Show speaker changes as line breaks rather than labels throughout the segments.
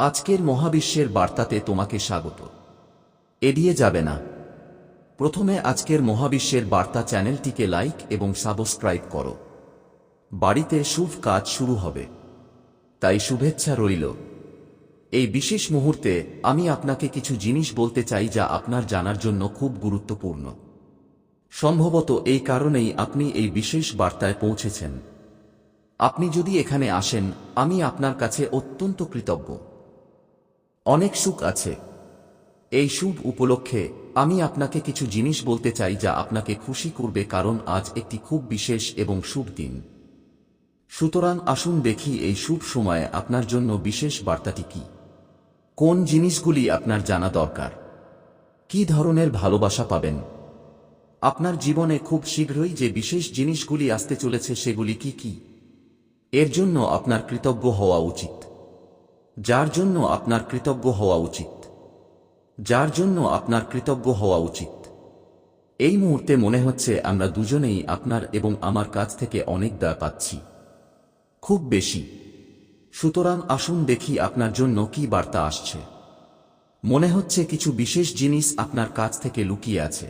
আজকের মহাবিশ্বের বার্তাতে তোমাকে স্বাগত। এড়িয়ে যাবে না। প্রথমে আজকের মহাবিশ্বের বার্তা চ্যানেলটিকে লাইক এবং সাবস্ক্রাইব করো। বাড়িতে শুভ কাজ শুরু হবে। তাই শুভেচ্ছা রইল। এই বিশেষ মুহূর্তে আমি আপনাকে কিছু জিনিস বলতে চাই যা আপনার জানার জন্য খুব গুরুত্বপূর্ণ। সম্ভবত এই কারণেই আপনি এই বিশেষ বার্তায় পৌঁছেছেন। আপনি যদি এখানে আসেন, আমি আপনার কাছে অত্যন্ত কৃতজ্ঞ। অনেক সুখ আছে। এই শুভ উপলক্ষে আমি আপনাকে কিছু জিনিস বলতে চাই যা আপনাকে খুশি করবে কারণ আজ একটি খুব বিশেষ এবং শুভ দিন। সুতরাং আসুন দেখি এই শুভ সময়ে আপনার জন্য বিশেষ বার্তাটি কি। কোন জিনিসগুলি আপনার জানা দরকার? কি ধরনের ভালোবাসা পাবেন? আপনার জীবনে খুব শীঘ্রই যে বিশেষ জিনিসগুলি আসতে চলেছে সেগুলি কি কি? এর জন্য আপনার কৃতজ্ঞ হওয়া উচিত। যার জন্য আপনার কৃতজ্ঞ হওয়া উচিত। যার জন্য আপনার কৃতজ্ঞ হওয়া উচিত। এই মুহূর্তে মনে হচ্ছে আমরা দুজনেই আপনার এবং আমার কাছ থেকে অনেক দয়া পাচ্ছি। খুব বেশি। সুতরাং আসুন দেখি আপনার জন্য কি বার্তা আসছে। মনে হচ্ছে কিছু বিশেষ জিনিস আপনার কাছ থেকে লুকিয়ে আছে।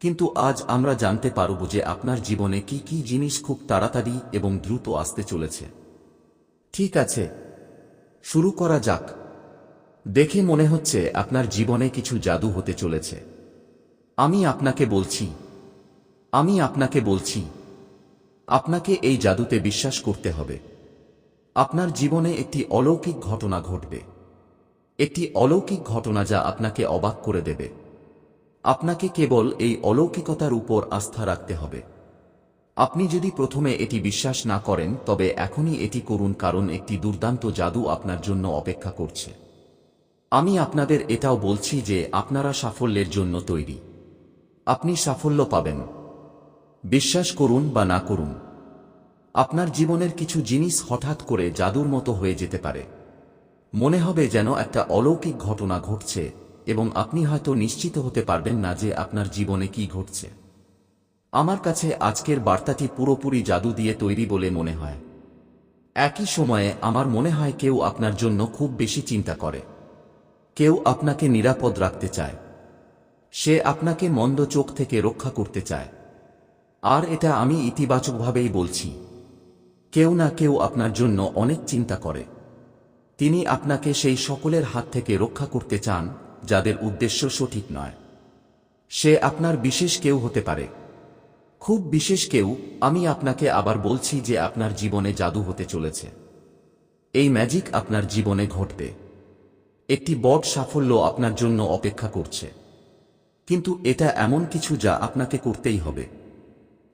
কিন্তু আজ আমরা জানতে পারব যে আপনার জীবনে কি কি জিনিস খুব তাড়াতাড়ি এবং দ্রুত আসতে চলেছে। ঠিক আছে শুরু করা যাক। দেখে মনে হচ্ছে আপনার জীবনে কিছু জাদু হতে চলেছে। আমি আপনাকে বলছি। আমি আপনাকে বলছি। আপনাকে এই জাদুতে বিশ্বাস করতে হবে। আপনার জীবনে একটি অলৌকিক ঘটনা ঘটবে। একটি অলৌকিক ঘটনা যা আপনাকে অবাক করে দেবে। আপনাকে কেবল এই অলৌকিকতার উপর আস্থা রাখতে হবে। আপনি যদি প্রথমে এটি বিশ্বাস না করেন, তবে এখনই এটি করুন কারণ একটি দুর্দান্ত জাদু আপনার জন্য অপেক্ষা করছে। আমি আপনাদের এটাও বলছি যে আপনারা সাফল্যের জন্য তৈরি। আপনি সাফল্য পাবেন। বিশ্বাস করুন বা না করুন। আপনার জীবনের কিছু জিনিস হঠাৎ করে জাদুর মতো হয়ে যেতে পারে। মনে হবে যেন একটা অলৌকিক ঘটনা ঘটছে, এবং আপনি হয়তো নিশ্চিত হতে পারবেন না যে আপনার জীবনে কি ঘটছে। আমার কাছে আজকের বার্তাটি পুরোপুরি জাদু দিয়ে তৈরি বলে মনে হয়। একই সময়ে আমার মনে হয় কেউ আপনার জন্য খুব বেশি চিন্তা করে। কেউ আপনাকে নিরাপদ রাখতে চায়। সে আপনাকে মন্দ চোখ থেকে রক্ষা করতে চায়। আর এটা আমি ইতিবাচকভাবেই বলছি। কেউ না কেউ আপনার জন্য অনেক চিন্তা করে। তিনি আপনাকে সেই সকলের হাত থেকে রক্ষা করতে চান, যাদের উদ্দেশ্য সঠিক নয়। সে আপনার বিশেষ কেউ হতে পারে। খুব বিশেষ কেউ, আমি আপনাকে আবার বলছি যে আপনার জীবনে জাদু হতে চলেছে। এই ম্যাজিক আপনার জীবনে ঘটবে। একটি বড় সাফল্য আপনার জন্য অপেক্ষা করছে। কিন্তু এটা এমন কিছু যা আপনাকে করতেই হবে।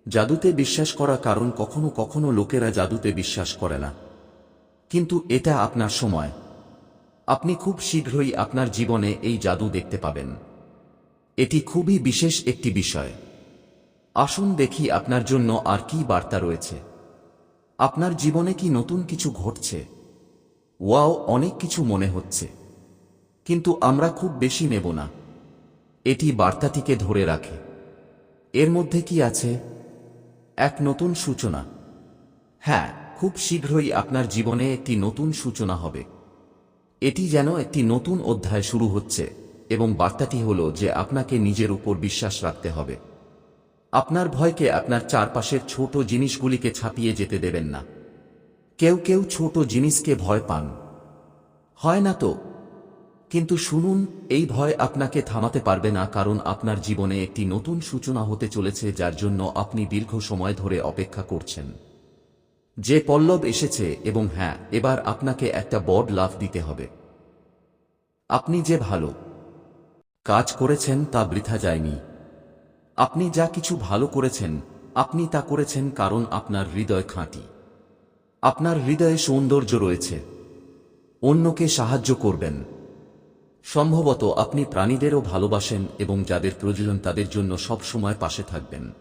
জাদুতে বিশ্বাস করা কারণ কখনো কখনো লোকেরা জাদুতে বিশ্বাস করে না। কিন্তু এটা আপনার সময়। আপনি খুব শীঘ্রই আপনার জীবনে এই জাদু দেখতে পাবেন। এটি খুবই বিশেষ একটি বিষয়। আসুন দেখি আপনার জন্য আর কি বার্তা রয়েছে। আপনার জীবনে কি নতুন কিছু ঘটছে? ওয়াও, অনেক কিছু মনে হচ্ছে। কিন্তু আমরা খুব বেশি নেব না। এটি বার্তাটিকে ধরে রাখে। এর মধ্যে কি আছে? এক নতুন সূচনা। হ্যাঁ খুব শীঘ্রই আপনার জীবনে একটি নতুন সূচনা হবে। এটি যেন একটি নতুন অধ্যায় শুরু হচ্ছে, এবং বার্তাটি হল যে আপনাকে নিজের উপর বিশ্বাস রাখতে হবে। আপনার ভয়কে আপনার চারপাশের ছোট জিনিসগুলিকে ছাপিয়ে যেতে দেবেন না। কেউ কেউ ছোট জিনিসকে ভয় পান। হয় না তো? কিন্তু শুনুন, এই ভয় আপনাকে থামাতে পারবে না কারণ আপনার জীবনে একটি নতুন সূচনা হতে চলেছে যার জন্য আপনি দীর্ঘ সময় ধরে অপেক্ষা করছেন। যে পল্লব এসেছে এবং হ্যাঁ এবার আপনাকে একটা বড় লাভ দিতে হবে। আপনি যে ভালো কাজ করেছেন তা বৃথা যায়নি। আপনি যা কিছু ভালো করেছেন, আপনি তা করেছেন কারণ আপনার হৃদয় খাঁটি। আপনার হৃদয়ে সৌন্দর্য রয়েছে। অন্যকে সাহায্য করবেন। সম্ভবত আপনি প্রাণীদেরও ভালোবাসেন এবং যাদের প্রয়োজন তাদের জন্য সব সময় পাশে থাকবেন।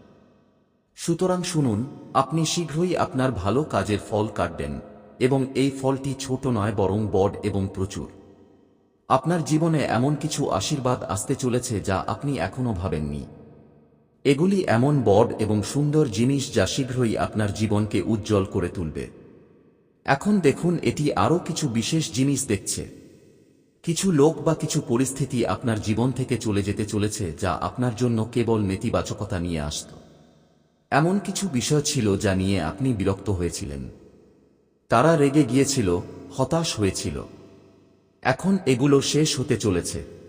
সুতরাং শুনুন, আপনি শীঘ্রই আপনার ভালো কাজের ফল কাটবেন এবং এই ফলটি ছোট নয় বরং বড় এবং প্রচুর। আপনার জীবনে এমন কিছু আশীর্বাদ আসতে চলেছে যা আপনি এখনও ভাবেননি। এগুলি এমন বড় এবং সুন্দর জিনিস যা শীঘ্রই আপনার জীবনকে উজ্জ্বল করে তুলবে। এখন দেখুন, এটি আরও কিছু বিশেষ জিনিস দেখছে। কিছু লোক বা কিছু পরিস্থিতি আপনার জীবন থেকে চলে যেতে চলেছে যা আপনার জন্য কেবল নেতিবাচকতা নিয়ে আসত। এমন কিছু বিষয় ছিল যা নিয়ে আপনি বিরক্ত হয়েছিলেন। তারা রেগে গিয়েছিল, হতাশ হয়েছিল। এখন এগুলো শেষ হতে চলেছে।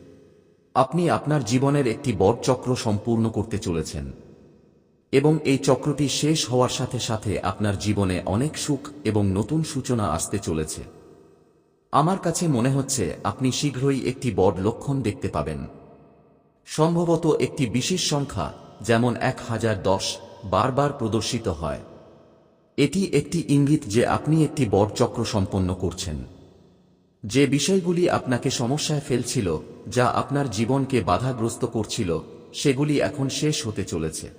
আপনি আপনার জীবনের একটি বড় চক্র সম্পূর্ণ করতে চলেছেন। এবং এই চক্রটি শেষ হওয়ার সাথে সাথে আপনার জীবনে অনেক সুখ এবং নতুন সূচনা আসতে চলেছে। আমার কাছে মনে হচ্ছে, আপনি শীঘ্রই একটি বড় লক্ষণ দেখতে পাবেন। সম্ভবত একটি বিশেষ সংখ্যা, যেমন এক হাজার দশ, বারবার প্রদর্শিত হয়। এটি একটি ইঙ্গিত যে আপনি একটি বড় চক্র সম্পন্ন করছেন। যে বিষয়গুলি আপনাকে সমস্যায় ফেলছিল, যা আপনার জীবনকে বাধাগ্রস্ত করছিল, সেগুলি এখন শেষ হতে চলেছে।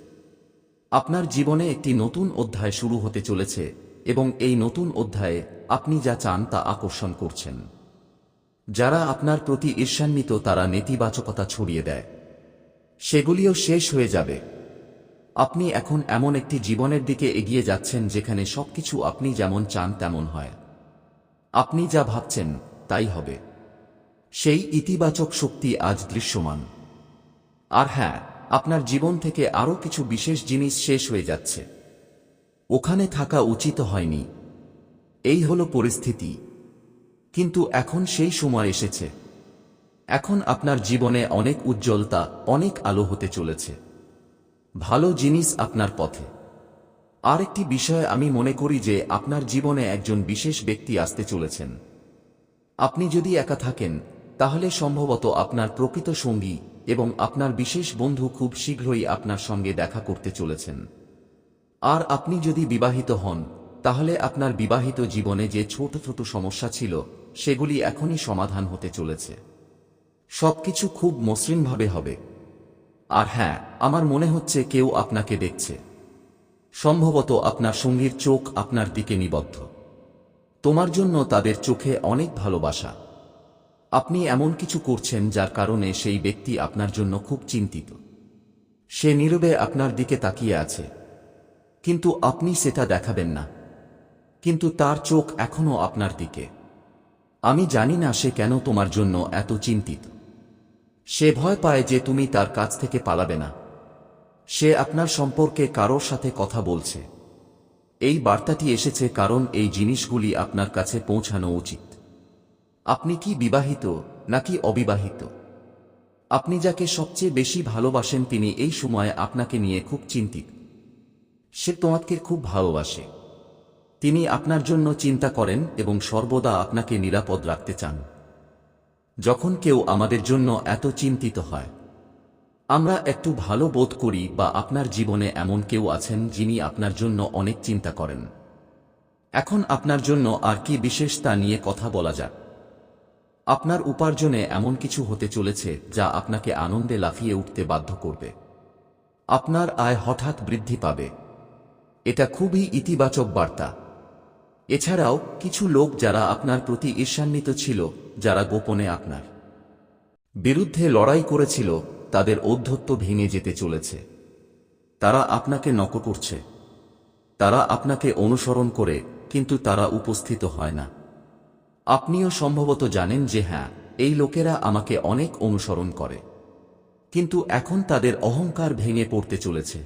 আপনার জীবনে একটি নতুন অধ্যায় শুরু হতে চলেছে, এবং এই নতুন অধ্যায়ে আপনি যা চান তা আকর্ষণ করছেন। যারা আপনার প্রতি ঈর্ষান্বিত, তারা নেতিবাচকতা ছড়িয়ে দেয়। সেগুলিও শেষ হয়ে যাবে। আপনি এখন এমন একটি জীবনের দিকে এগিয়ে যাচ্ছেন, যেখানে সবকিছু আপনি যেমন চান তেমন হয়। আপনি যা ভাবছেন তাই হবে। সেই ইতিবাচক শক্তি আজ দৃশ্যমান। আর হ্যাঁ আপনার জীবন থেকে আরও কিছু বিশেষ জিনিস শেষ হয়ে যাচ্ছে। ওখানে থাকা উচিত হয়নি। এই হলো পরিস্থিতি। কিন্তু এখন সেই সময় এসেছে। এখন আপনার জীবনে অনেক উজ্জ্বলতা, অনেক আলো হতে চলেছে। ভালো জিনিস আপনার পথে। আরেকটি বিষয় আমি মনে করি যে আপনার জীবনে একজন বিশেষ ব্যক্তি আসতে চলেছেন। আপনি যদি একা থাকেন, তাহলে সম্ভবত আপনার প্রকৃত সঙ্গী এবং আপনার বিশেষ বন্ধু খুব শীঘ্রই আপনার সঙ্গে দেখা করতে চলেছেন। আর আপনি যদি বিবাহিত হন, তাহলে আপনার বিবাহিত জীবনে যে ছোট ছোট সমস্যা ছিল, সেগুলি এখনই সমাধান হতে চলেছে। সবকিছু খুব মসৃণভাবে হবে। আর হ্যাঁ আমার মনে হচ্ছে কেউ আপনাকে দেখছে। সম্ভবত আপনার সঙ্গীর চোখ আপনার দিকে নিবদ্ধ। তোমার জন্য তাদের চোখে অনেক ভালোবাসা। আপনি এমন কিছু করছেন যার কারণে সেই ব্যক্তি আপনার জন্য খুব চিন্তিত। সে নীরবে আপনার দিকে তাকিয়ে আছে। কিন্তু আপনি সেটা দেখাবেন না। কিন্তু তার চোখ এখনও আপনার দিকে। আমি জানি না সে কেন তোমার জন্য এত চিন্তিত। সে ভয় পায় যে তুমি তার কাছ থেকে পালাবে না। সে আপনার সম্পর্কে কারোর সাথে কথা বলছে। এই বার্তাটি এসেছে কারণ এই জিনিসগুলি আপনার কাছে পৌঁছানো উচিত। আপনি কি বিবাহিত নাকি অবিবাহিত? আপনি যাকে সবচেয়ে বেশি ভালোবাসেন তিনি এই সময় আপনাকে নিয়ে খুব চিন্তিত। সে তোমাকে খুব ভালোবাসে। তিনি আপনার জন্য চিন্তা করেন এবং সর্বদা আপনাকে নিরাপদ রাখতে চান। যখন কেউ আমাদের জন্য এত চিন্তিত হয় আমরা একটু ভালো বোধ করি বা আপনার জীবনে এমন কেউ আছেন যিনি আপনার জন্য অনেক চিন্তা করেন। এখন আপনার জন্য আর কি বিশেষ তা নিয়ে কথা বলা যাক। আপনার উপার্জনে এমন কিছু হতে চলেছে যা আপনাকে আনন্দে লাফিয়ে উঠতে বাধ্য করবে। আপনার আয় হঠাৎ বৃদ্ধি পাবে। এটা খুবই ইতিবাচক বার্তা। এছাড়াও, কিছু লোক যারা আপনার প্রতি ঈর্ষান্বিত ছিল, যারা গোপনে আপনার বিরুদ্ধে লড়াই করেছিল তাদের ঔদ্ধত্য ভেঙে যেতে চলেছে। তারা আপনাকে নক করছে। তারা আপনাকে অনুসরণ করে, কিন্তু তারা উপস্থিত হয় না। আপনিও সম্ভবত জানেন যে হ্যাঁ এই লোকেরা আমাকে অনেক অনুসরণ করে। কিন্তু এখন তাদের অহংকার ভেঙে পড়তে চলেছে।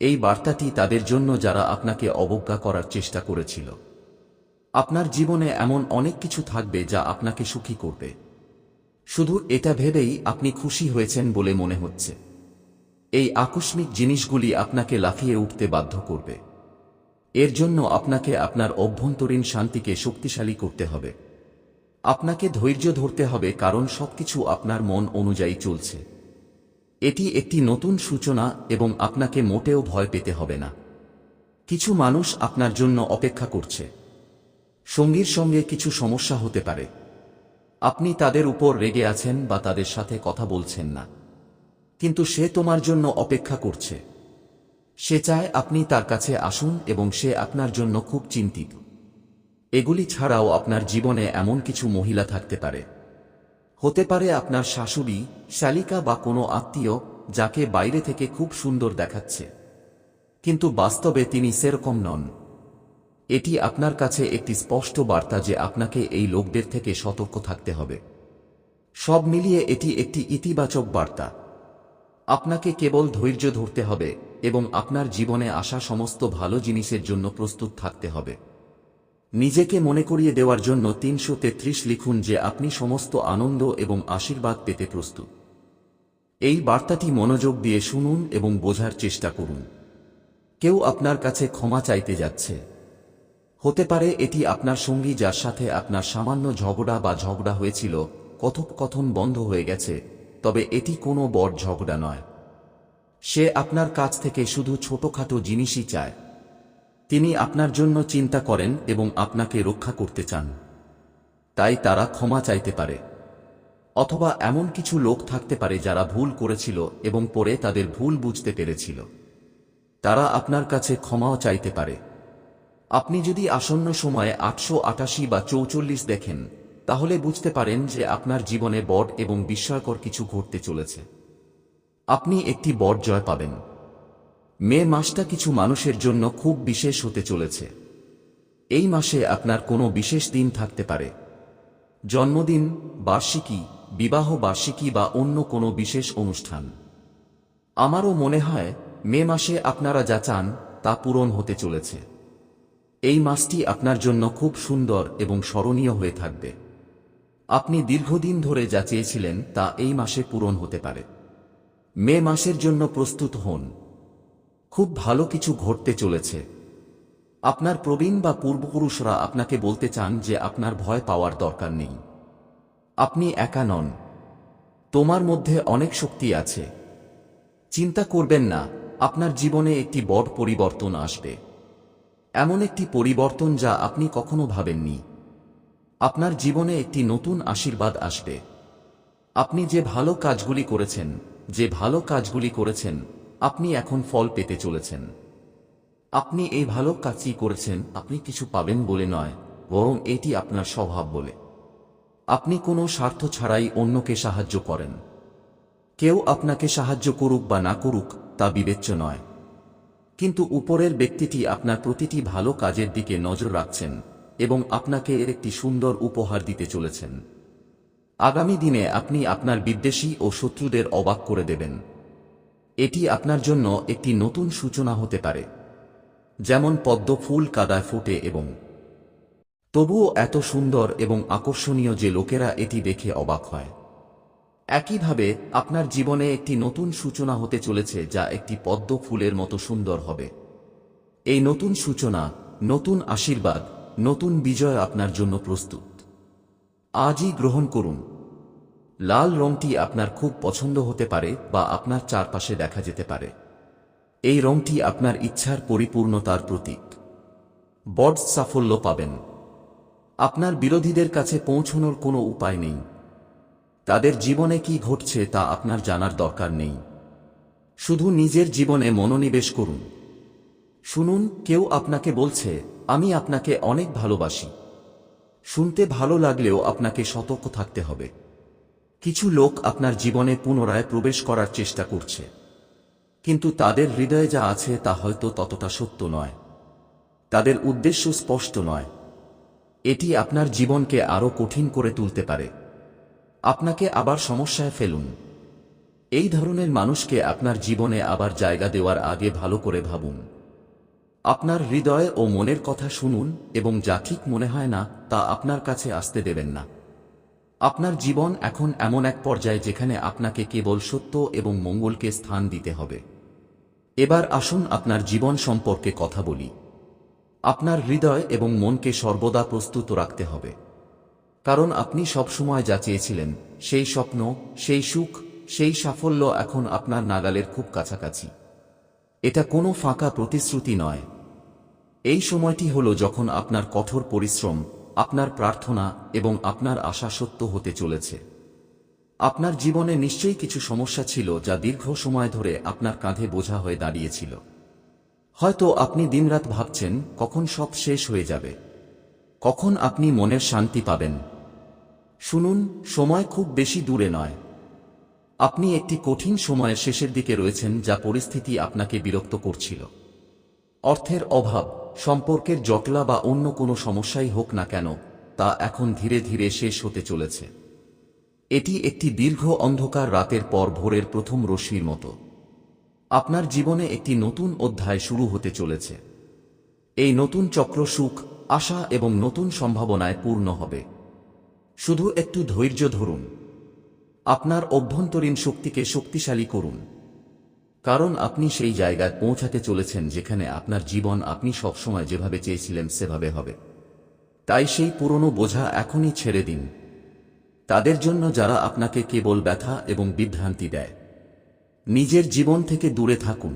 এই বার্তাটি তাদের জন্য যারা আপনাকে অবজ্ঞা করার চেষ্টা করেছিল। আপনার জীবনে এমন অনেক কিছু থাকবে যা আপনাকে সুখী করবে। শুধু এটা ভেবেই আপনি খুশি হয়েছেন বলে মনে হচ্ছে। এই আকস্মিক জিনিসগুলি আপনাকে লাফিয়ে উঠতে বাধ্য করবে। এর জন্য আপনাকে আপনার অভ্যন্তরীণ শান্তিকে শক্তিশালী করতে হবে। আপনাকে ধৈর্য ধরতে হবে কারণ সবকিছু আপনার মন অনুযায়ী চলছে। এটি একটি নতুন সূচনা এবং আপনাকে মোটেও ভয় পেতে হবে না। কিছু মানুষ আপনার জন্য অপেক্ষা করছে। সঙ্গীর সঙ্গে কিছু সমস্যা হতে পারে। আপনি তাদের উপর রেগে আছেন বা তাদের সাথে কথা বলছেন না। কিন্তু সে তোমার জন্য অপেক্ষা করছে। সে চায় আপনি তার কাছে আসুন এবং সে আপনার জন্য খুব চিন্তিত। এগুলি ছাড়াও আপনার জীবনে এমন কিছু মহিলা থাকতে পারে। হতে পারে আপনার শাশুড়ি, শালিকা বা কোনো আত্মীয়, যাকে বাইরে থেকে খুব সুন্দর দেখাচ্ছে। কিন্তু বাস্তবে তিনি সেরকম নন। এটি আপনার কাছে একটি স্পষ্ট বার্তা যে আপনাকে এই লোকদের থেকে সতর্ক থাকতে হবে। সব মিলিয়ে এটি একটি ইতিবাচক বার্তা। আপনাকে কেবল ধৈর্য ধরতে হবে এবং আপনার জীবনে আসা সমস্ত ভালো জিনিসের জন্য প্রস্তুত থাকতে হবে। নিজেকে মনে করিয়ে দেওয়ার জন্য তিনশো তেত্রিশ লিখুন যে আপনি সমস্ত আনন্দ এবং আশীর্বাদ পেতে প্রস্তুত। এই বার্তাটি মনোযোগ দিয়ে শুনুন এবং বোঝার চেষ্টা করুন। কেউ আপনার কাছে ক্ষমা চাইতে যাচ্ছে। হতে পারে এটি আপনার সঙ্গী যার সাথে আপনার সামান্য ঝগড়া বা ঝগড়া হয়েছিল, কথোপকথন বন্ধ হয়ে গেছে, তবে এটি কোনো বড় ঝগড়া নয়। সে আপনার কাছ থেকে শুধু ছোটখাটো জিনিসই চায়। তিনি আপনার জন্য চিন্তা করেন এবং আপনাকে রক্ষা করতে চান। তাই তারা ক্ষমা চাইতে পারে। অথবা এমন কিছু লোক থাকতে পারে যারা ভুল করেছিল এবং পরে তাদের ভুল বুঝতে পেরেছিল। তারা আপনার কাছে ক্ষমাও চাইতে পারে। আপনি যদি আসন্ন সময়ে আটশো আটাশি বা চৌচল্লিশ দেখেন, তাহলে বুঝতে পারেন যে আপনার জীবনে বট এবং বিস্ময়কর কিছু ঘটতে চলেছে। আপনি একটি বট জয় পাবেন। মে মাসটা কিছু মানুষের জন্য খুব বিশেষ হতে চলেছে। এই মাসে আপনার কোনো বিশেষ দিন থাকতে পারে। জন্মদিন, বার্ষিকী, বিবাহ বার্ষিকী বা অন্য কোনো বিশেষ অনুষ্ঠান। আমারও মনে হয়, মে মাসে আপনারা যা চান, তা পূরণ হতে চলেছে। এই মাসটি আপনার জন্য খুব সুন্দর এবং স্মরণীয় হয়ে থাকবে। আপনি দীর্ঘদিন ধরে যা চেয়েছিলেন তা এই মাসে পূরণ হতে পারে। মে মাসের জন্য প্রস্তুত হন। খুব ভালো কিছু ঘটতে চলেছে। আপনার প্রবীণ বা পূর্বপুরুষরা আপনাকে বলতে চান যে আপনার ভয় পাওয়ার দরকার নেই। আপনি একা নন। তোমার মধ্যে অনেক শক্তি আছে। চিন্তা করবেন না, আপনার জীবনে একটি বড় পরিবর্তন আসবে। এমন একটি পরিবর্তন যা আপনি কখনো ভাবেননি। আপনার জীবনে একটি নতুন আশীর্বাদ আসবে। আপনি যে ভালো কাজগুলি করেছেন, যে ভালো কাজগুলি করেছেন, আপনি এখন ফল পেতে চলেছেন। আপনি এই ভালো কাজই করেছেন, আপনি কিছু পাবেন বলে নয়, বরং এটি আপনার স্বভাব বলে। আপনি কোনো স্বার্থ ছাড়াই অন্যকে সাহায্য করেন। কেউ আপনাকে সাহায্য করুক বা না করুক, তা বিবেচ্য নয়। কিন্তু উপরের ব্যক্তিটি আপনার প্রতিটি ভালো কাজের দিকে নজর রাখছেন এবং আপনাকে এর একটি সুন্দর উপহার দিতে চলেছেন। আগামী দিনে আপনি আপনার বিদ্বেষী ও শত্রুদের অবাক করে দেবেন। এটি আপনার জন্য একটি নতুন সূচনা হতে পারে, যেমন পদ্ম ফুল কাদায় ফোটে এবং তবুও এত সুন্দর এবং আকর্ষণীয় যে লোকেরা এটি দেখে অবাক হয়। একইভাবে আপনার জীবনে একটি নতুন সূচনা হতে চলেছে যা একটি পদ্ম ফুলের মতো সুন্দর হবে। এই নতুন সূচনা, নতুন আশীর্বাদ, নতুন বিজয় আপনার জন্য প্রস্তুত। আজই গ্রহণ করুন। লাল রংটি আপনার খুব পছন্দ হতে পারে বা আপনার চারপাশে দেখা যেতে পারে। এই রংটি আপনার ইচ্ছার পরিপূর্ণতার প্রতীক। বড সাফল্য পাবেন। আপনার বিরোধীদের কাছে পৌঁছনোর কোনো উপায় নেই। তাদের জীবনে কি ঘটছে তা আপনার জানার দরকার নেই। শুধু নিজের জীবনে মনোনিবেশ করুন। শুনুন, কেউ আপনাকে বলছে, আমি আপনাকে অনেক ভালোবাসি। শুনতে ভালো লাগলেও আপনাকে সতর্ক থাকতে হবে। কিছু লোক আপনার জীবনে পুনরায় প্রবেশ করার চেষ্টা করছে। কিন্তু তাদের হৃদয়ে যা আছে তা হয়তো ততটা সত্য নয়। তাদের উদ্দেশ্য স্পষ্ট নয়। এটি আপনার জীবনকে আরও কঠিন করে তুলতে পারে। আপনাকে আবার সমস্যায় ফেলুন। এই ধরনের মানুষকে আপনার জীবনে আবার জায়গা দেওয়ার আগে ভালো করে ভাবুন। আপনার হৃদয় ও মনের কথা শুনুন এবং যা ঠিক মনে হয় না, তা আপনার কাছে আসতে দেবেন না। আপনার জীবন এখন এমন এক পর্যায়ে যেখানে আপনাকে কেবল সত্য এবং মঙ্গলকে স্থান দিতে হবে। এবার আসুন আপনার জীবন সম্পর্কে কথা বলি। আপনার হৃদয় এবং মনকে সর্বদা প্রস্তুত রাখতে হবে। কারণ আপনি সবসময় যা চেয়েছিলেন, সেই স্বপ্ন, সেই সুখ, সেই সাফল্য এখন আপনার নাগালের খুব কাছাকাছি। এটা কোনো ফাঁকা প্রতিশ্রুতি নয়। এই সময়টি হল যখন আপনার কঠোর পরিশ্রম, আপনার প্রার্থনা এবং আপনার আশা সত্য হতে চলেছে। আপনার জীবনে নিশ্চয়ই কিছু সমস্যা ছিল যা দীর্ঘ সময় ধরে আপনার কাঁধে বোঝা হয়ে দাঁড়িয়েছিল। হয়তো আপনি দিনরাত ভাবছেন, কখন সব শেষ হয়ে যাবে। কখন আপনি মনের শান্তি পাবেন? শুনুন, সময় খুব বেশি দূরে নয়। আপনি একটি কঠিন সময়ের শেষের দিকে রয়েছেন যা পরিস্থিতি আপনাকে বিরক্ত করছিল। অর্থের অভাব, সম্পর্কের জটলা বা অন্য কোনো সমস্যাই হোক না কেন, তা এখন ধীরে ধীরে শেষ হতে চলেছে। এটি একটি দীর্ঘ অন্ধকার রাতের পর ভোরের প্রথম রশ্মির মতো। আপনার জীবনে একটি নতুন অধ্যায় শুরু হতে চলেছে। এই নতুন চক্র সুখ আশা এবং নতুন সম্ভাবনায় পূর্ণ হবে। শুধু একটু ধৈর্য ধরুন। আপনার অভ্যন্তরীণ শক্তিকে শক্তিশালী করুন। কারণ আপনি সেই জায়গায় পৌঁছাতে চলেছেন যেখানে আপনার জীবন আপনি সবসময় যেভাবে চেয়েছিলেন সেভাবে হবে। তাই সেই পুরনো বোঝা এখনই ছেড়ে দিন। তাদের জন্য যারা আপনাকে কেবল ব্যথা এবং বিভ্রান্তি দেয়, নিজের জীবন থেকে দূরে থাকুন।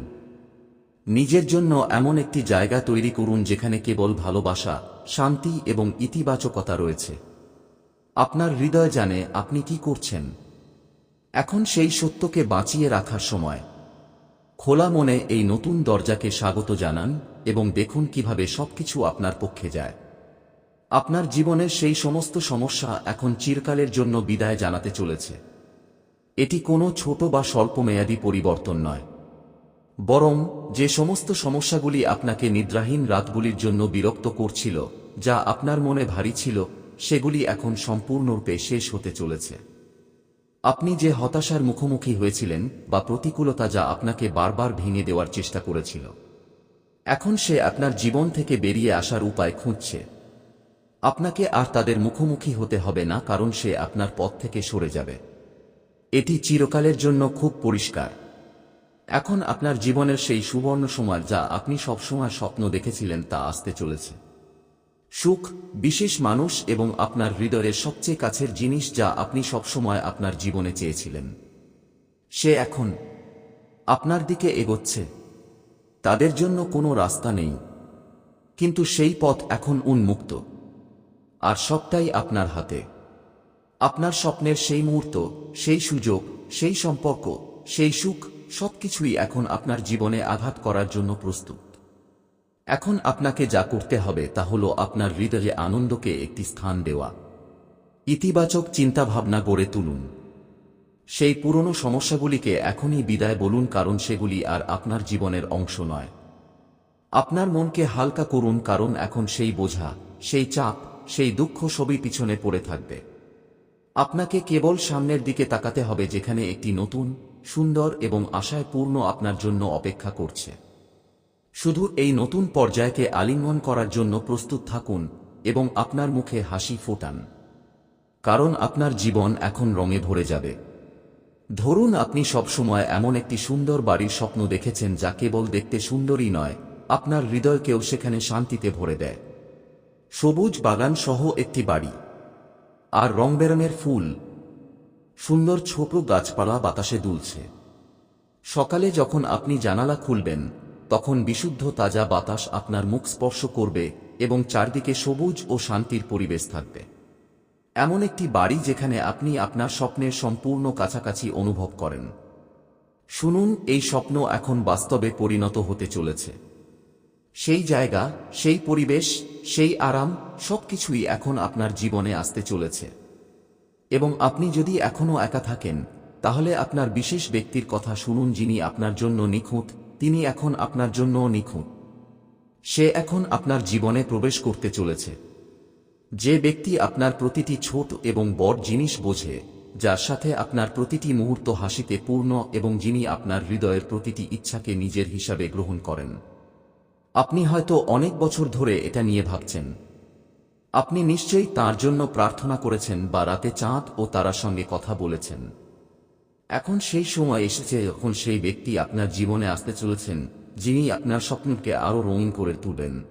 নিজের জন্য এমন একটি জায়গা তৈরি করুন যেখানে কেবল ভালোবাসা, শান্তি এবং ইতিবাচকতা রয়েছে। আপনার হৃদয় জানে আপনি কি করছেন। এখন সেই সত্যকে বাঁচিয়ে রাখার সময়। খোলা মনে এই নতুন দরজাকে স্বাগত জানান এবং দেখুন কীভাবে সবকিছু আপনার পক্ষে যায়। আপনার জীবনের সেই সমস্ত সমস্যা এখন চিরকালের জন্য বিদায় জানাতে চলেছে। এটি কোনো ছোট বা স্বল্পমেয়াদী পরিবর্তন নয়। বরং যে সমস্ত সমস্যাগুলি আপনাকে নিদ্রাহীন রাতগুলির জন্য বিরক্ত করছিল, যা আপনার মনে ভারী ছিল, সেগুলি এখন সম্পূর্ণরূপে শেষ হতে চলেছে। আপনি যে হতাশার মুখোমুখি হয়েছিলেন বা প্রতিকূলতা যা আপনাকে বারবার ভেঙে দেওয়ার চেষ্টা করেছিল, এখন সে আপনার জীবন থেকে বেরিয়ে আসার উপায় খুঁজছে। আপনাকে আর তাদের মুখোমুখি হতে হবে না, কারণ সে আপনার পথ থেকে সরে যাবে। এটি চিরকালের জন্য খুব পরিষ্কার। এখন আপনার জীবনের সেই সুবর্ণ সময় যা আপনি সবসময় স্বপ্ন দেখেছিলেন তা আসতে চলেছে। সুখ, বিশেষ মানুষ এবং আপনার হৃদয়ের সবচেয়ে কাছের জিনিস যা আপনি সবসময় আপনার জীবনে চেয়েছিলেন। সে এখন আপনার দিকে এগোচ্ছে। তাদের জন্য কোনো রাস্তা নেই। কিন্তু সেই পথ এখন উন্মুক্ত। আর সবটাই আপনার হাতে। আপনার স্বপ্নের সেই মুহূর্ত, সেই সুযোগ, সেই সম্পর্ক, সেই সুখ সবকিছুই এখন আপনার জীবনে আঘাত করার জন্য প্রস্তুত। এখন আপনাকে যা করতে হবে তা হল আপনার হৃদয়ে আনন্দকে একটি স্থান দেওয়া। ইতিবাচক চিন্তাভাবনা গড়ে তুলুন। সেই পুরনো সমস্যাগুলিকে এখনই বিদায় বলুন কারণ সেগুলি আর আপনার জীবনের অংশ নয়। আপনার মনকে হালকা করুন কারণ এখন সেই বোঝা, সেই চাপ, সেই দুঃখ সবই পিছনে পড়ে থাকবে। আপনাকে কেবল সামনের দিকে তাকাতে হবে যেখানে একটি নতুন সুন্দর এবং আশায় পূর্ণ আপনার জন্য অপেক্ষা করছে। শুধু এই নতুন পর্যায়কে আলিঙ্গন করার জন্য প্রস্তুত থাকুন এবং আপনার মুখে হাসি ফোটান। কারণ আপনার জীবন এখন রঙে ভরে যাবে। ধরুন আপনি সবসময় এমন একটি সুন্দর বাড়ির স্বপ্ন দেখেছেন যা কেবল দেখতে সুন্দরই নয়, আপনার হৃদয়কেও সেখানে শান্তিতে ভরে দেয়। সবুজ বাগান সহ একটি বাড়ি। আর রংবেরঙের ফুল সুন্দর ছোট গাছপালা বাতাসে দুলছে। সকালে যখন আপনি জানালা খুলবেন, তখন বিশুদ্ধ তাজা বাতাস আপনার মুখ স্পর্শ করবে এবং চারদিকে সবুজ ও শান্তির পরিবেশ থাকবে। এমন একটি বাড়ি যেখানে আপনি আপনার স্বপ্নের সম্পূর্ণ কাছাকাছি অনুভব করেন। শুনুন, এই স্বপ্ন এখন বাস্তবে পরিণত হতে চলেছে। সেই জায়গা, সেই পরিবেশ, সেই আরাম সবকিছুই এখন আপনার জীবনে আসতে চলেছে। এবং আপনি যদি এখনও একা থাকেন, তাহলে আপনার বিশেষ ব্যক্তির কথা শুনুন যিনি আপনার জন্য নিখুঁত, তিনি এখন আপনার জন্য নিখুঁত। সে এখন আপনার জীবনে প্রবেশ করতে চলেছে। যে ব্যক্তি আপনার প্রতিটি ছোট এবং বড় জিনিস বোঝে, যার সাথে আপনার প্রতিটি মুহূর্ত হাসিতে পূর্ণ এবং যিনি আপনার হৃদয়ের প্রতিটি ইচ্ছাকে নিজের হিসাবে গ্রহণ করেন। আপনি হয়তো অনেক বছর ধরে এটা নিয়ে ভাবছেন। আপনি নিশ্চয়ই তার জন্য প্রার্থনা করেছেন বা রাতে চাঁদ ও তারার সঙ্গে কথা বলেছেন। এখন সেই সময় এসেছে যখন সেই ব্যক্তি আপনার জীবনে আসতে চলেছেন, যিনি আপনার স্বপ্নকে আরও রঙিন করে তুলবেন।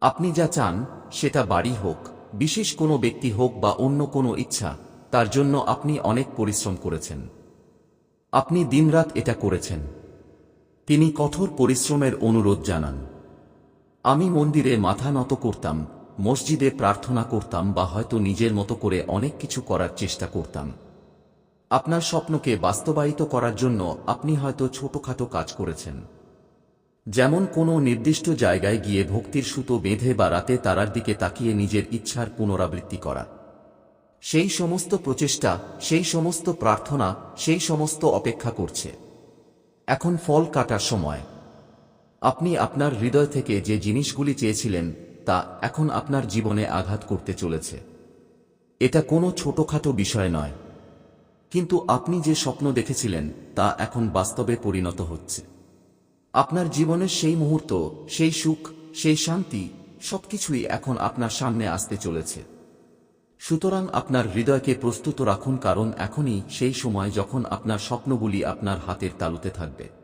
আপনি যা চান, সেটা বাড়ি হোক, বিশেষ কোনো ব্যক্তি হোক বা অন্য কোনো ইচ্ছা, তার জন্য আপনি অনেক পরিশ্রম করেছেন। আপনি দিনরাত এটা করেছেন। তিনি কঠোর পরিশ্রমের অনুরোধ জানান। আমি মন্দিরে মাথা নত করতাম মসজিদে প্রার্থনা করতাম বা হয়তো নিজের মতো করে অনেক কিছু করার চেষ্টা করতাম। আপনার স্বপ্নকে বাস্তবায়িত করার জন্য আপনি হয়তো ছোটখাটো কাজ করেছেন। যেমন কোনো নির্দিষ্ট জায়গায় গিয়ে ভক্তির সুতো বেঁধে বা রাতে তারার দিকে তাকিয়ে নিজের ইচ্ছার পুনরাবৃত্তি করা। সেই সমস্ত প্রচেষ্টা, সেই সমস্ত প্রার্থনা, সেই সমস্ত অপেক্ষা করছে। এখন ফল কাটার সময়। আপনি আপনার হৃদয় থেকে যে জিনিসগুলি চেয়েছিলেন তা এখন আপনার জীবনে আঘাত করতে চলেছে। এটা কোনো ছোটখাটো বিষয় নয়। কিন্তু আপনি যে স্বপ্ন দেখেছিলেন, তা এখন বাস্তবে পরিণত হচ্ছে। আপনার জীবনের সেই মুহূর্ত, সেই সুখ, সেই শান্তি, সবকিছুই এখন আপনার সামনে আসতে চলেছে। সুতরাং আপনার হৃদয়কে প্রস্তুত রাখুন, কারণ এখনই সেই সময় যখন আপনার স্বপ্নগুলি আপনার হাতের তালুতে থাকবে।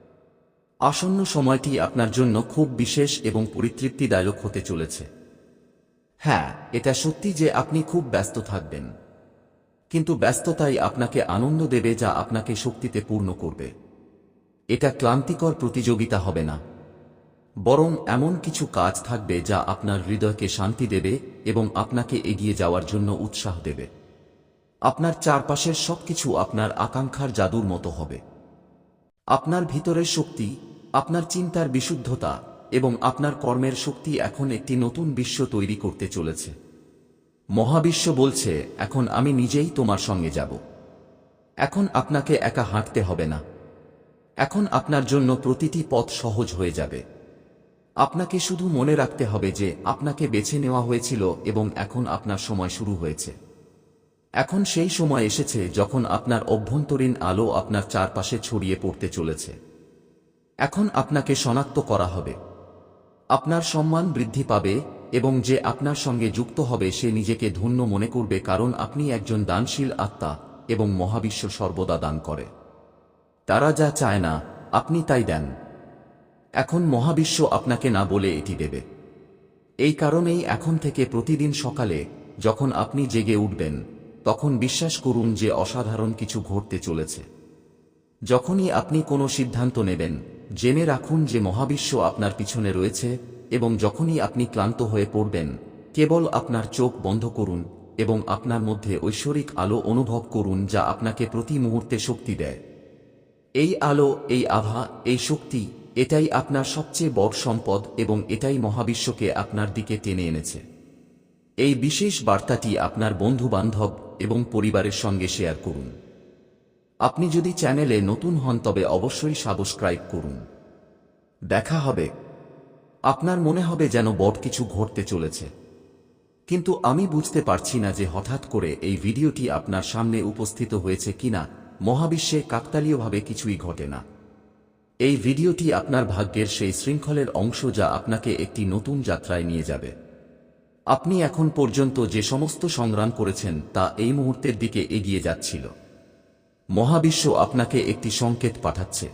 আসন্ন সময়টি আপনার জন্য খুব বিশেষ এবং পরিতৃপ্তিদায়ক হতে চলেছে। হ্যাঁ এটা সত্যি যে আপনি খুব ব্যস্ত থাকবেন। কিন্তু ব্যস্ততাই আপনাকে আনন্দ দেবে যা আপনাকে শক্তিতে পূর্ণ করবে। এটা ক্লান্তিকর প্রতিযোগিতা হবে না। বরং এমন কিছু কাজ থাকবে যা আপনার হৃদয়কে শান্তি দেবে এবং আপনাকে এগিয়ে যাওয়ার জন্য উৎসাহ দেবে। আপনার চারপাশের সবকিছু আপনার আকাঙ্ক্ষার জাদুর মতো হবে। আপনার ভিতরের শক্তি আপনার চিন্তার বিশুদ্ধতা এবং আপনার কর্মের শক্তি এখন একটি নতুন বিশ্ব তৈরি করতে চলেছে। মহাবিশ্ব বলছে, এখন আমি নিজেই তোমার সঙ্গে যাব। এখন আপনাকে একা হাঁটতে হবে না। এখন আপনার জন্য প্রতিটি পথ সহজ হয়ে যাবে। আপনাকে শুধু মনে রাখতে হবে যে আপনাকে বেছে নেওয়া হয়েছিল এবং এখন আপনার সময় শুরু হয়েছে। এখন সেই সময় এসেছে যখন আপনার অভ্যন্তরীণ আলো আপনার চারপাশে ছড়িয়ে পড়তে চলেছে। এখন আপনাকে শনাক্ত করা হবে। আপনার সম্মান বৃদ্ধি পাবে এবং যে আপনার সঙ্গে যুক্ত হবে সে নিজেকে ধন্য মনে করবে কারণ আপনি একজন দানশীল আত্মা এবং মহাবিশ্ব সর্বদা দান করে। তারা যা চায় না, আপনি তাই দেন। এখন মহাবিশ্ব আপনাকে না বলে এটি দেবে। এই কারণেই এখন থেকে প্রতিদিন সকালে যখন আপনি জেগে উঠবেন, তখন বিশ্বাস করুন যে অসাধারণ কিছু ঘটতে চলেছে। যখনই আপনি কোনো সিদ্ধান্ত নেবেন জেনে রাখুন যে মহাবিশ্ব আপনার পিছনে রয়েছে এবং যখনই আপনি ক্লান্ত হয়ে পড়বেন, কেবল আপনার চোখ বন্ধ করুন এবং আপনার মধ্যে ঐশ্বরিক আলো অনুভব করুন যা আপনাকে প্রতি মুহূর্তে শক্তি দেয়। এই আলো, এই আভা, এই শক্তি, এটাই আপনার সবচেয়ে বড় সম্পদ এবং এটাই মহাবিশ্বকে আপনার দিকে টেনে এনেছে। এই বিশেষ বার্তাটি আপনার বন্ধু বান্ধব এবং পরিবারের সঙ্গে শেয়ার করুন। আপনি যদি চ্যানেলে নতুন হন তবে অবশ্যই সাবস্ক্রাইব করুন। দেখা হবে। আপনার মনে হবে যেন বড় কিছু ঘটতে চলেছে। কিন্তু আমি বুঝতে পারছি না যে হঠাৎ করে এই ভিডিওটি আপনার সামনে উপস্থিত হয়েছে কিনা, মহাবিশ্বে কাকতালীয়ভাবে কিছুই ঘটে না। এই ভিডিওটি আপনার ভাগ্যের সেই শৃঙ্খলের অংশ যা আপনাকে একটি নতুন যাত্রায় নিয়ে যাবে। আপনি এখন পর্যন্ত যে সমস্ত সংগ্রাম করেছেন তা এই মুহূর্তের দিকে এগিয়ে যাচ্ছিল। মহাবিশ্ব আপনাকে একটি সংকেত পাঠাচ্ছে।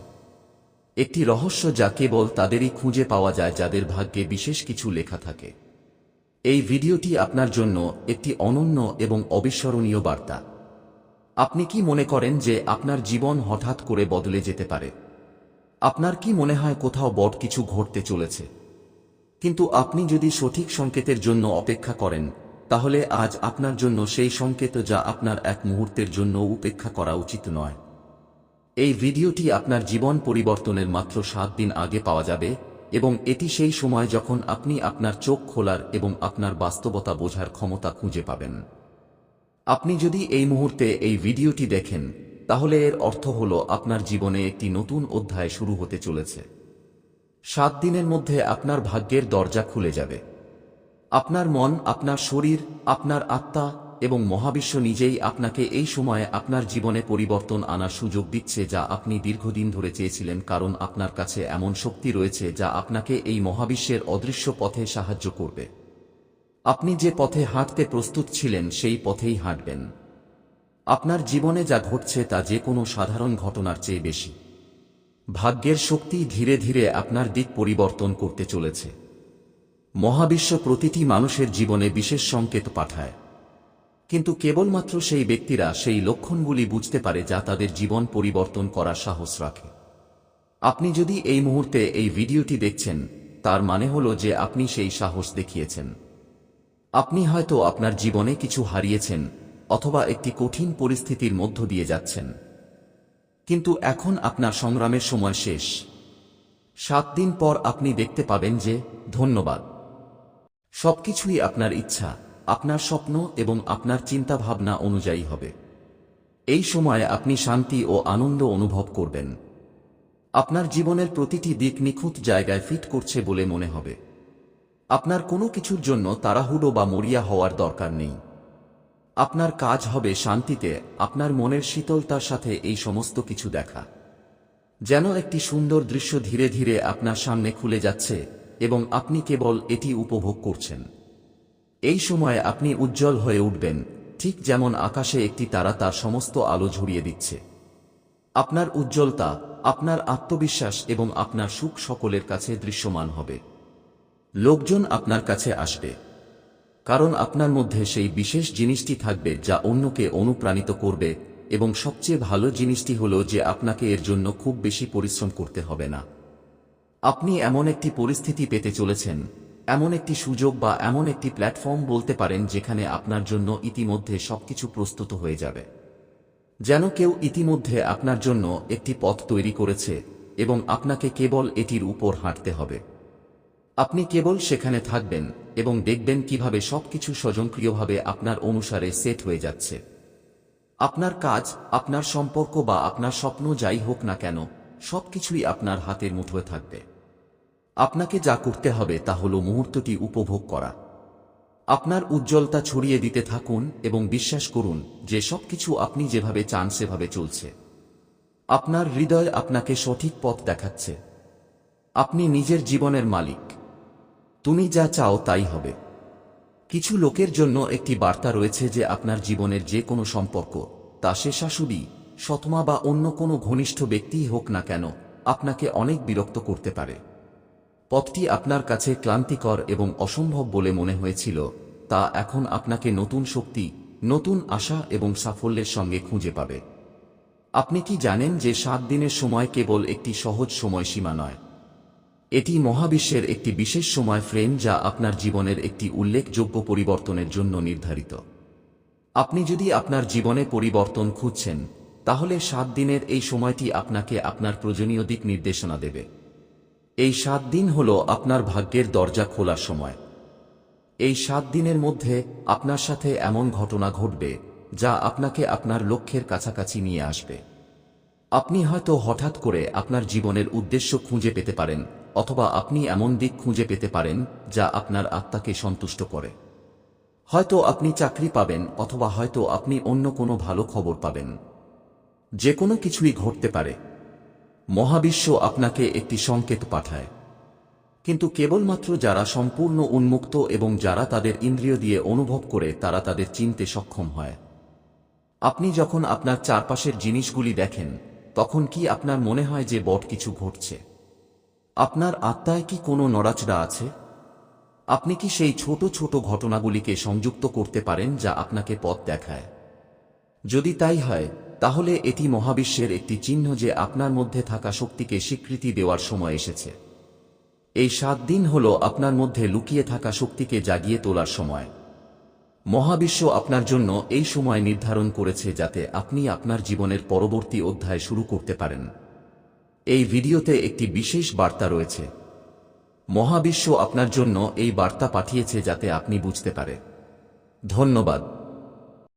একটি রহস্য যা কেবল তাদেরই খুঁজে পাওয়া যায়, যাদের ভাগ্যে বিশেষ কিছু লেখা থাকে। এই ভিডিওটি আপনার জন্য একটি অনন্য এবং অবিস্মরণীয় বার্তা। আপনি কি মনে করেন যে আপনার জীবন হঠাৎ করে বদলে যেতে পারে? আপনার কি মনে হয় কোথাও বট কিছু ঘটতে চলেছে? কিন্তু আপনি যদি সঠিক সংকেতের জন্য অপেক্ষা করেন তাহলে আজ আপনার জন্য সেই সংকেত যা আপনার এক মুহূর্তের জন্য উপেক্ষা করা উচিত নয়। এই ভিডিওটি আপনার জীবন পরিবর্তনের মাত্র সাত দিন আগে পাওয়া যাবে এবং এটি সেই সময় যখন আপনি আপনার চোখ খোলার এবং আপনার বাস্তবতা বোঝার ক্ষমতা খুঁজে পাবেন। আপনি যদি এই মুহূর্তে এই ভিডিওটি দেখেন, তাহলে এর অর্থ হল আপনার জীবনে একটি নতুন অধ্যায় শুরু হতে চলেছে। সাত দিনের মধ্যে আপনার ভাগ্যের দরজা খুলে যাবে। আপনার মন, আপনার শরীর, আপনার আত্মা এবং মহাবিশ্ব নিজেই আপনাকে এই সময়ে আপনার জীবনে পরিবর্তন আনার সুযোগ দিচ্ছে যা আপনি দীর্ঘদিন ধরে চেয়েছিলেন কারণ আপনার কাছে এমন শক্তি রয়েছে যা আপনাকে এই মহাবিশ্বের অদৃশ্য পথে সাহায্য করবে। আপনি যে পথে হাঁটতে প্রস্তুত ছিলেন সেই পথেই হাঁটবেন। আপনার জীবনে যা ঘটছে তা যে কোনো সাধারণ ঘটনার চেয়ে বেশি। ভাগ্যের শক্তি ধীরে ধীরে আপনার দিক পরিবর্তন করতে চলেছে। মহাবিশ্ব প্রতিটি মানুষের জীবনে বিশেষ সংকেত পাঠায়। কিন্তু কেবলমাত্র সেই ব্যক্তিরা সেই লক্ষণগুলি বুঝতে পারে যা তাদের জীবন পরিবর্তন করার সাহস রাখে। আপনি যদি এই মুহূর্তে এই ভিডিওটি দেখছেন, তার মানে হল যে আপনি সেই সাহস দেখিয়েছেন। আপনি হয়তো আপনার জীবনে কিছু হারিয়েছেন, অথবা একটি কঠিন পরিস্থিতির মধ্য দিয়ে যাচ্ছেন। কিন্তু এখন আপনার সংগ্রামের সময় শেষ। সাত দিন পর আপনি দেখতে পাবেন যে, ধন্যবাদ। সবকিছুই আপনার ইচ্ছা, আপনার স্বপ্ন এবং আপনার চিন্তাভাবনা অনুযায়ী হবে। এই সময়ে আপনি শান্তি ও আনন্দ অনুভব করবেন। আপনার জীবনের প্রতিটি দিক নিখুঁত জায়গায় ফিট করছে বলে মনে হবে। আপনার কোনো কিছুর জন্য তাড়াহুড়ো বা মরিয়া হওয়ার দরকার নেই। আপনার কাজ হবে শান্তিতে, আপনার মনের শীতলতার সাথে এই সমস্ত কিছু দেখা। যেন একটি সুন্দর দৃশ্য ধীরে ধীরে আপনার সামনে খুলে যাচ্ছে এবং আপনি কেবল এটি উপভোগ করছেন। এই সময়ে আপনি উজ্জ্বল হয়ে উঠবেন, ঠিক যেমন আকাশে একটি তারা তার সমস্ত আলো ঝরিয়ে দিচ্ছে। আপনার উজ্জ্বলতা, আপনার আত্মবিশ্বাস এবং আপনার সুখ সকলের কাছে দৃশ্যমান হবে। লোকজন আপনার কাছে আসবে। কারণ আপনার মধ্যে সেই বিশেষ জিনিসটি থাকবে যা অন্যকে অনুপ্রাণিত করবে এবং সবচেয়ে ভালো জিনিসটি হল যে আপনাকে এর জন্য খুব বেশি পরিশ্রম করতে হবে না। আপনি এমন একটি পরিস্থিতি পেতে চলেছেন, এমন একটি সুযোগ বা এমন একটি প্ল্যাটফর্ম বলতে পারেন যেখানে আপনার জন্য ইতিমধ্যে সবকিছু প্রস্তুত হয়ে যাবে। যেন কেউ ইতিমধ্যে আপনার জন্য একটি পথ তৈরি করেছে এবং আপনাকে কেবল এটির উপর হাঁটতে হবে। আপনি কেবল সেখানে থাকবেন এবং দেখবেন কীভাবে সবকিছু স্বজনক্রিয়ভাবে আপনার অনুসারে সেট হয়ে যাচ্ছে। আপনার কাজ, আপনার সম্পর্ক বা আপনার স্বপ্ন যাই হোক না কেন, সবকিছুই আপনার হাতের মুঠোয় থাকবে। আপনাকে যা করতে হবে তা হল মুহূর্তটি উপভোগ করা। আপনার উজ্জ্বলতা ছড়িয়ে দিতে থাকুন এবং বিশ্বাস করুন যে সবকিছু আপনি যেভাবে চান সেভাবে চলছে। আপনার হৃদয় আপনাকে সঠিক পথ দেখাচ্ছে। আপনি নিজের জীবনের মালিক। তুমি যা চাও তাই হবে। কিছু লোকের জন্য একটি বার্তা রয়েছে যে আপনার জীবনের যে কোনো সম্পর্ক, তা সে শাশুড়ি, সৎমা বা অন্য কোনো ঘনিষ্ঠ ব্যক্তিই হোক না কেন, আপনাকে অনেক বিরক্ত করতে পারে। পথটি আপনার কাছে ক্লান্তিকর এবং অসম্ভব বলে মনে হয়েছিল, তা এখন আপনাকে নতুন শক্তি, নতুন আশা এবং সাফল্যের সঙ্গে খুঁজে পাবে। আপনি কি জানেন যে সাত দিনের সময় কেবল একটি সহজ সময়সীমা নয়? এটি মহাবিশ্বের একটি বিশেষ সময় ফ্রেম যা আপনার জীবনের একটি উল্লেখযোগ্য পরিবর্তনের জন্য নির্ধারিত। আপনি যদি আপনার জীবনে পরিবর্তন খুঁজছেন, তাহলে সাত দিনের এই সময়টি আপনাকে আপনার প্রয়োজনীয় দিক নির্দেশনা দেবে। এই সাত দিন হল আপনার ভাগ্যের দরজা খোলার সময়। এই সাত দিনের মধ্যে আপনার সাথে এমন ঘটনা ঘটবে যা আপনাকে আপনার লক্ষ্যের কাছাকাছি নিয়ে আসবে। আপনি হয়তো হঠাৎ করে আপনার জীবনের উদ্দেশ্য খুঁজে পেতে পারেন অথবা আপনি এমন দিক খুঁজে পেতে পারেন যা আপনার আত্মাকে সন্তুষ্ট করে। হয়তো আপনি চাকরি পাবেন অথবা হয়তো আপনি অন্য কোনো ভালো খবর পাবেন। যে কোনো কিছুই ঘটতে পারে। মহাবিশ্ব আপনাকে একটি সংকেত পাঠায়। কিন্তু কেবলমাত্র যারা সম্পূর্ণ উন্মুক্ত এবং যারা তাদের ইন্দ্রিয় দিয়ে অনুভব করে, তারা তাদের চিনতে সক্ষম হয়। আপনি যখন আপনার চারপাশের জিনিসগুলি দেখেন, তখন কি আপনার মনে হয় যে বট কিছু ঘটছে? আপনার আত্মায় কি কোনো নড়াচড়া আছে? আপনি কি সেই ছোট ছোট ঘটনাগুলিকে সংযুক্ত করতে পারেন যা আপনাকে পথ দেখায়? যদি তাই হয় তাহলে এটি মহাবিশ্বের একটি চিহ্ন যে আপনার মধ্যে থাকা শক্তিকে স্বীকৃতি দেওয়ার সময় এসেছে। এই সাত দিন হল আপনার মধ্যে লুকিয়ে থাকা শক্তিকে জাগিয়ে তোলার সময়। মহাবিশ্ব আপনার জন্য এই সময় নির্ধারণ করেছে যাতে আপনি আপনার জীবনের পরবর্তী অধ্যায় শুরু করতে পারেন। এই ভিডিওতে একটি বিশেষ বার্তা রয়েছে। মহাবিশ্ব আপনার জন্য এই বার্তা পাঠিয়েছে যাতে আপনি বুঝতে পারে। ধন্যবাদ।